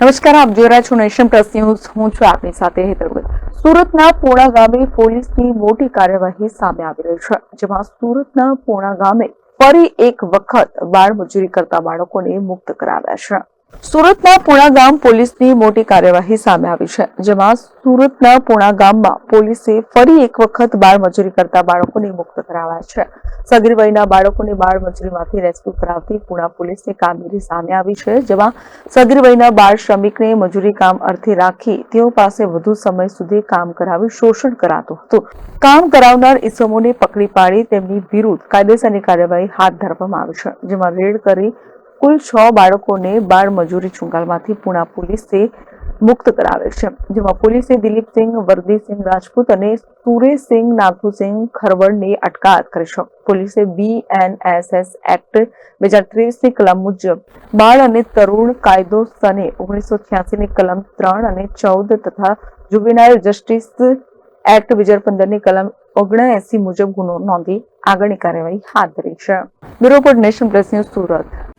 નમસ્કાર, આપ જોઈ રહ્યા છો નેશન પ્લસ ન્યૂઝ. હું છું આપની સાથે હેતરગુલ સુરતના પોણા ગામે પોલીસની મોટી કાર્યવાહી સામે આવી રહી છે, જેમાં સુરતના પોણા ગામે ફરી એક વખત બાળ મજૂરી કરતા બાળકોને મુક્ત કરાવ્યા છે. સુરતના પુણા ગામ પોલીસની મોટી કાર્યવાહી સામે આવી છે, જેમાં સુરતના પુણા ગામમાં પોલીસે ફરી એક વખત બાળ મજૂરી કરતા બાળકોને મુક્ત કરાવ્યા છે. સગીર વયના બાળકોને બાળ રેસ્ક્યુ કરાવતી પુણા પોલીસની કામગીરી સામે આવી છે, જેમાં સગીર વયના બાળ શ્રમિકને મજૂરી કામ અર્થે રાખી તેઓ પાસે વધુ સમય સુધી કામ કરાવી શોષણ કરાતું હતું. કામ કરાવનાર ઇસમોને પકડી પાડી તેમની વિરુદ્ધ કાયદેસરની કાર્યવાહી હાથ ધરવામાં આવી છે, જેમાં રેડ કરી કુલ છ બાળકોને બાળ મજૂરી ચુંગાલમાંથી પુણા પોલીસે મુક્ત કરાવે છે, જેમાં પોલીસે દિલીપસિંહ, વરદીસિંહ રાજપૂત અને સુરેશસિંહ નાથુસિંહ ખરવડની અટકાયત કરી છે. પોલીસે બીએનએસએસ એક્ટ બે હજાર ત્રેવીસની કલમ મુજબ બાળ અને તરુણ કાયદો સને ઓગણીસો છ્યાસીની કલમ ત્રણ અને ચૌદ તથા જુવેનાઇલ જસ્ટિસ એક્ટ બે હજાર પંદરની કલમ ઓગણએસી મુજબ ગુનો નોંધી આગળની કાર્યવાહી હાથ ધરી છે. Bureau Nation Plus news Surat.